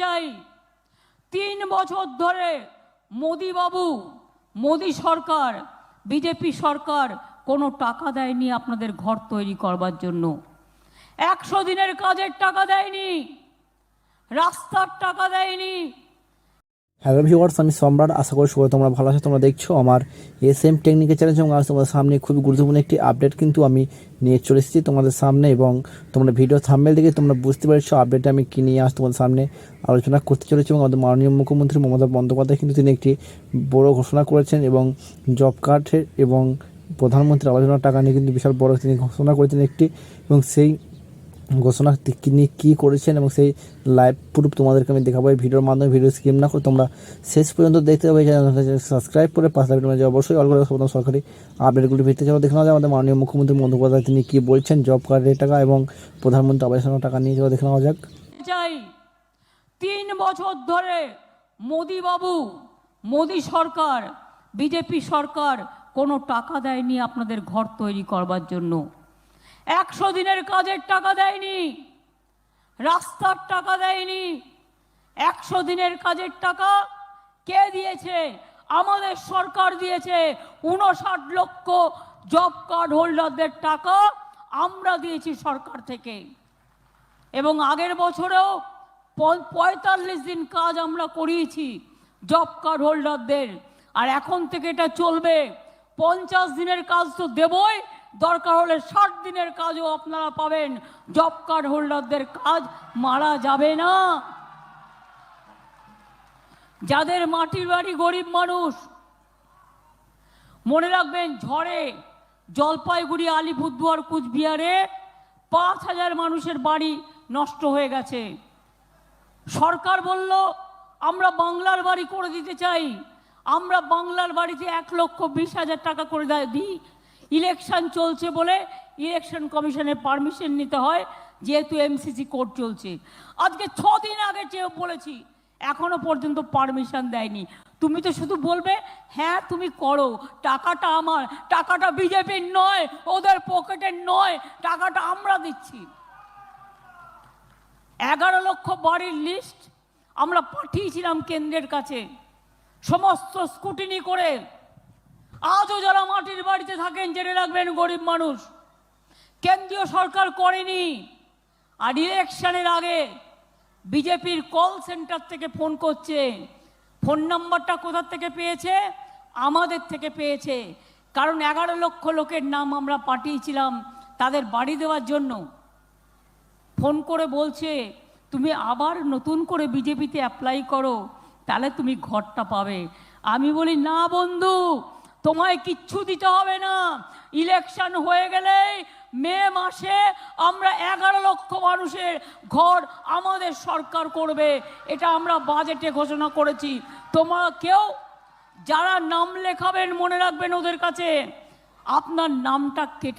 চাই। তিন বছর ধরে মোদী বাবু মোদি সরকার, বিজেপি সরকার কোনো টাকা দেয়নি আপনাদের ঘর তৈরি করবার জন্য। একশো দিনের কাজের টাকা দেয়নি, রাস্তার টাকা দেয়নি হ্যালো ভিউয়ার্স, আমি সম্রাট। আশা করি সবাই তোমরা ভালো আছো, তোমরা দেখছ আমার এস এম টেকনিক্যাল চ্যালেঞ্জ এবং আজ তোমাদের সামনে খুবই গুরুত্বপূর্ণ একটি আপডেট কিন্তু আমি নিয়ে চলে এসেছি তোমাদের সামনে এবং তোমরা ভিডিও থাম্বেল দেখে তোমরা বুঝতে পেরেছ আপডেটটা আমি কী নিয়ে আস তোমাদের সামনে আলোচনা করতে চলেছি এবং আমাদের মাননীয় মুখ্যমন্ত্রী মমতা বন্দ্যোপাধ্যায় কিন্তু তিনি একটি বড় ঘোষণা করেছেন এবং জব কার্ডের এবং প্রধানমন্ত্রী আলোচনার টাকা নিয়ে কিন্তু বিশাল বড় তিনি ঘোষণা করেছেন একটি এবং সেই ঘোষণা তিনি কী করেছেন এবং সেই লাইভ প্রুফ তোমাদেরকে আমি দেখাবো। এই ভিডিওর মাধ্যমে ভিডিও স্কিম না করে তোমরা শেষ পর্যন্ত দেখতে হবে সাবস্ক্রাইব করে পাশে যে অবশ্যই অল করে সরকারি আপডেটগুলি ভিত্তি চলো দেখে যায়। আমাদের মাননীয় মুখ্যমন্ত্রী বন্দ্যোপাধ্যায়, তিনি কী বলছেন? জব কার্ডের টাকা এবং প্রধানমন্ত্রী আবাস টাকা নিয়ে চলো দেখে নেওয়া যাক। চাই তিন বছর ধরে মোদি বাবু মোদি সরকার, বিজেপি সরকার কোনো টাকা দেয়নি আপনাদের ঘর তৈরি করবার জন্য। একশো দিনের কাজের টাকা দেয়নি, রাস্তার টাকা দেয়নি, একশো দিনের কাজের টাকা কে দিয়েছে? আমাদের সরকার দিয়েছে, উনষাট লক্ষ জব কার্ড হোল্ডারদের টাকা আমরা দিয়েছি সরকার থেকে। এবং আগের বছরেও পঁয়তাল্লিশ দিন কাজ আমরা করিয়েছি জব কার্ড হোল্ডারদের। আর এখন থেকে এটা চলবে, পঞ্চাশ দিনের কাজ তো দেবই দরকার হলে ষাট দিনের কাজও আপনারা পাবেন। জব কার্ড হোল্ডারদের কাজ মারা যাবে না। যাদের মাটির বাড়ি গরিব মানুষ, মনে রাখবেন ঝড়ে জলপাইগুড়ি, আলিপুরদুয়ার, কুচবিহারে পাঁচ হাজার মানুষের বাড়ি নষ্ট হয়ে গেছে। সরকার বলল, আমরা বাংলার বাড়ি করে দিতে চাই। আমরা বাংলার বাড়িতে এক লক্ষ বিশ হাজার টাকা করে দিই। ইলেকশন চলছে বলে ইলেকশন কমিশনের পারমিশন নিতে হয়, যেহেতু এমসিসি কোর্ট চলছে। আজকে ছ দিন আগে চেয়ে বলেছি, এখনও পর্যন্ত পারমিশন দেয়নি। তুমি তো শুধু বলবে হ্যাঁ তুমি করো, টাকাটা আমার, টাকাটা বিজেপির নয়, ওদের পকেটের নয়, টাকাটা আমরা দিচ্ছি। এগারো লক্ষ বাড়ির লিস্ট আমরা পাঠিয়েছিলাম কেন্দ্রের কাছে, সমস্ত স্কুটিনি করে। আজও যারা মাটির বাড়িতে থাকেন, জেনে রাখবেন গরিব মানুষ। কেন্দ্রীয় সরকার করেনি। আর ইলেকশনের আগে বিজেপির কল সেন্টার থেকে ফোন করছে। ফোন নাম্বারটা কোথার থেকে পেয়েছে? আমাদের থেকে পেয়েছে। কারণ এগারো লক্ষ লোকের নাম আমরা পাঠিয়েছিলাম তাদের বাড়ি দেওয়ার জন্য। ফোন করে বলছে, তুমি আবার নতুন করে বিজেপিতে অ্যাপ্লাই করো, তাহলে তুমি ঘরটা পাবে। আমি বলি, না বন্ধু তোমায় কিচ্ছু দিতে হবে না। ইলেকশন হয়ে গেলেই মে মাসে আমরা এগারো লক্ষ মানুষের ঘর আমাদের সরকার করবে। এটা আমরা বাজেটে ঘোষণা করেছি। তোমার কেউ যারা নাম লেখাবেন, মনে রাখবেন ওদের কাছে, আপনার নামটা কেটে